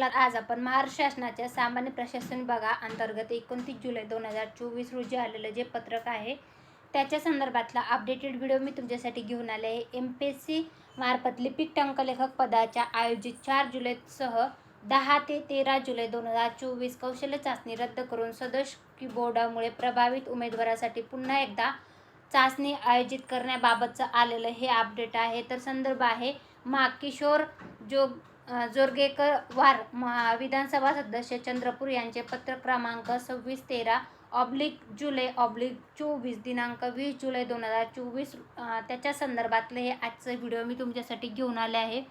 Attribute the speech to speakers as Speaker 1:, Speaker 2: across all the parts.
Speaker 1: आज आपण महाराष्ट्र शासनाच्या सामान्य प्रशासन विभागा अंतर्गत एकोणतीस जुलै दोन हजार चोवीस रोजी आलेलं जे पत्रक आहे त्याच्या संदर्भातला अपडेटेड व्हिडिओ मी तुमच्यासाठी घेऊन आले आहे. एम पी एस सी मार्फत लिपिक टंकलेखक पदाच्या आयोजित चार जुलैसह दहा ते तेरा जुलै दोन हजार चोवीस कौशल्य चाचणी रद्द करून सदोष कीबोर्डामुळे प्रभावित उमेदवारासाठी पुन्हा एकदा चाचणी आयोजित करण्याबाबतचं आलेलं हे अपडेट आहे. तर संदर्भ आहे मा किशोर जोग जोरगेकर वार विधानसभा सदस्य चंद्रपूर यांचे पत्र क्रमांक सव्वीस तेरा ऑब्लिक जुलै ऑब्लिक चोवीस दिनांक वीस जुलै दोन हजार चोवीस त्याच्या संदर्भातले हे आजचं व्हिडिओ मी तुमच्यासाठी घेऊन आले आहे.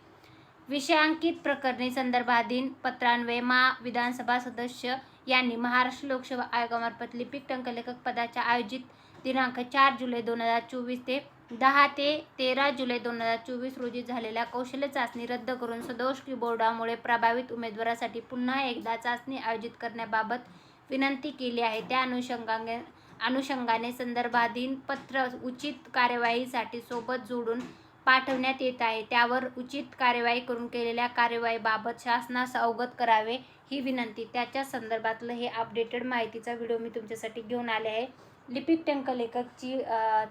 Speaker 1: विषयांकित प्रकरणी संदर्भाधीन पत्रान्वये मा विधानसभा सदस्य यांनी महाराष्ट्र लोकसेवा आयोगामार्फत लिपिक टंकलेखक पदाच्या आयोजित दिनांक चार जुलै दोन हजार चोवीस ते दहा ते तेरा जुलै दोन हजार चोवीस रोजी झालेल्या कौशल्य चाचणी रद्द करून सदोष बोर्डामुळे प्रभावित उमेदवारासाठी पुन्हा एकदा चाचणी आयोजित करण्याबाबत विनंती केली आहे. त्या अनुषंगाने अनुषंगाने संदर्भाधीन पत्र उचित कार्यवाहीसाठी सोबत जोडून पाठवण्यात येत आहे. त्यावर उचित कार्यवाही करून केलेल्या कार्यवाहीबाबत शासनास अवगत करावे ही विनंती. त्याच्या संदर्भातलं हे अपडेटेड माहितीचा व्हिडिओ मी तुमच्यासाठी घेऊन आले आहे. लिपिक टंकलेखकची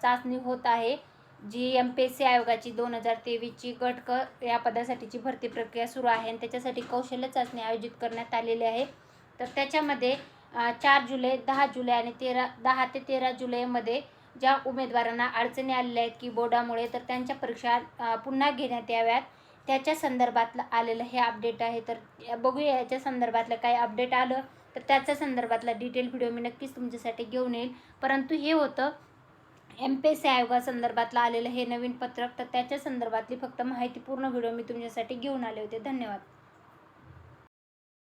Speaker 1: चाचणी होत आहे. जी एम पी एस सी आयोगाची दोन हजार तेवीसची गट क या पदासाठीची भरती प्रक्रिया सुरू आहे आणि त्याच्यासाठी कौशल्य चाचणी आयोजित करण्यात आलेली आहे. तर त्याच्यामध्ये चार जुलै दहा जुलै आणि तेरा दहा ते तेरा जुलैमध्ये ज्या उमेदवारांना अडचणी आलेल्या आहेत की बोर्डामुळे तर त्यांच्या परीक्षा पुन्हा घेण्यात याव्यात. त्याच्या संदर्भातलं आलेलं हे अपडेट आहे. तर या- बघूया याच्या संदर्भातलं काय अपडेट आलं. तर त्याच्या संदर्भातला डिटेल व्हिडिओ मी नक्कीच तुमच्यासाठी घेऊन येईल. परंतु हे होतं एम पी एस सी आयोगासंदर्भातलं आलेलं हे नवीन पत्रक. तर त्याच्या संदर्भातली फक्त माहितीपूर्ण व्हिडिओ मी तुमच्यासाठी घेऊन आले होते. धन्यवाद.